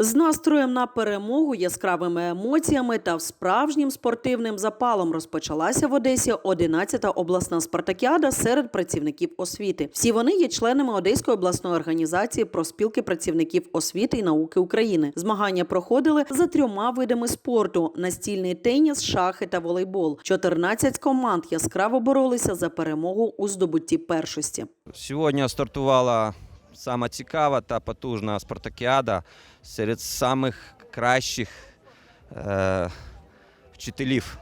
З настроєм на перемогу, яскравими емоціями та справжнім спортивним запалом розпочалася в Одесі 11-та обласна спартакіада серед працівників освіти. Всі вони є членами Одеської обласної організації проспілки працівників освіти і науки України. Змагання проходили за трьома видами спорту: настільний теніс, шахи та волейбол. 14 команд яскраво боролися за перемогу у здобутті першості. Сьогодні стартувала сама цікава та потужна спартакіада серед самих кращих е, вчителів,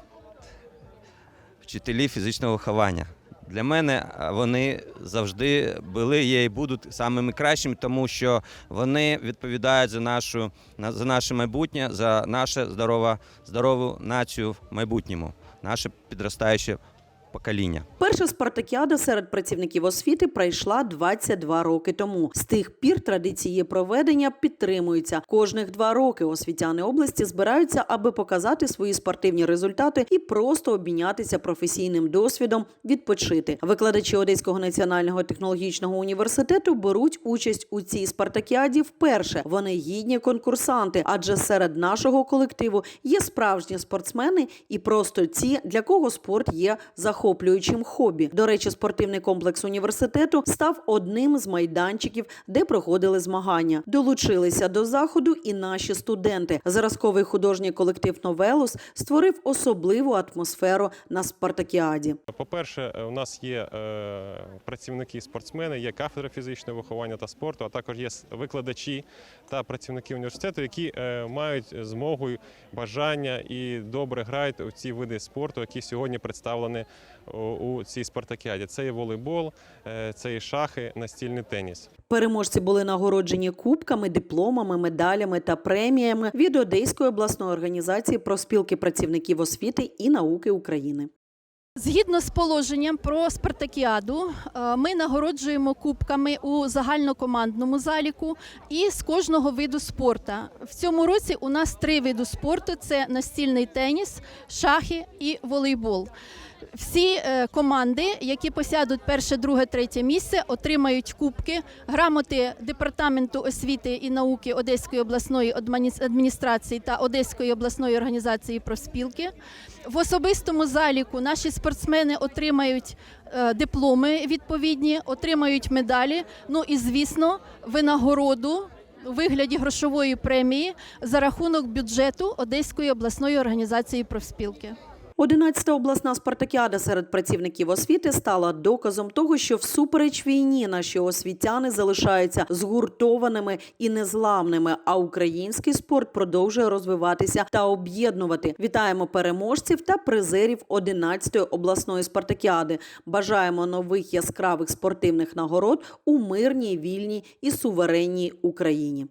вчителів фізичного виховання. Для мене е, вони завжди були, є і будуть самими кращими, тому що вони відповідають за, нашу, за наше майбутнє, за нашу здорову, здорову націю в майбутньому, наше підростаюче покоління. Перша спартакіада серед працівників освіти пройшла 22 роки тому. З тих пір традиції проведення підтримуються. Кожних два роки освітяни області збираються, аби показати свої спортивні результати і просто обмінятися професійним досвідом, відпочити. Викладачі Одеського національного технологічного університету беруть участь у цій спартакіаді вперше. Вони гідні конкурсанти, адже серед нашого колективу є справжні спортсмени і просто ті, для кого спорт є захоплюючим хобі. До речі, спортивний комплекс університету став одним з майданчиків, де проходили змагання. Долучилися до заходу і наші студенти. Зразковий художній колектив Новелус створив особливу атмосферу на спартакіаді. По-перше, е, у нас є е, працівники спортсмени, є кафедра фізичного виховання та спорту, а також є викладачі та працівники університету, які е, мають змогу, бажання і добре грають у ці види спорту, які сьогодні представлені у, цій спартакіаді. Це і волейбол, е, це і шахи, настільний теніс. Переможці були нагороджені кубками, дипломами, медалями та преміями від Одеської обласної організації проспілки працівників освіти і науки України. Згідно з положенням про спартакіаду, е, ми нагороджуємо кубками у загальнокомандному заліку і з кожного виду спорту. В цьому році у нас три види спорту: це настільний теніс, шахи і волейбол. Всі е, команди, які посядуть перше, друге, третє місце, отримають кубки, грамоти департаменту освіти і науки Одеської обласної адміністрації та Одеської обласної організації проспілки. В особистому заліку наші спортсмени отримають е, дипломи відповідні, отримають медалі. Ну і звісно, винагороду. У вигляді грошової премії за рахунок бюджету Одеської обласної організації профспілки. 11-та обласна спартакіада серед працівників освіти стала доказом того, що всупереч війні наші освітяни залишаються згуртованими і незламними. А український спорт продовжує розвиватися та об'єднувати. Вітаємо переможців та призерів 11-ї обласної спартакіади. Бажаємо нових яскравих спортивних нагород у мирній, вільній і суверенній Україні.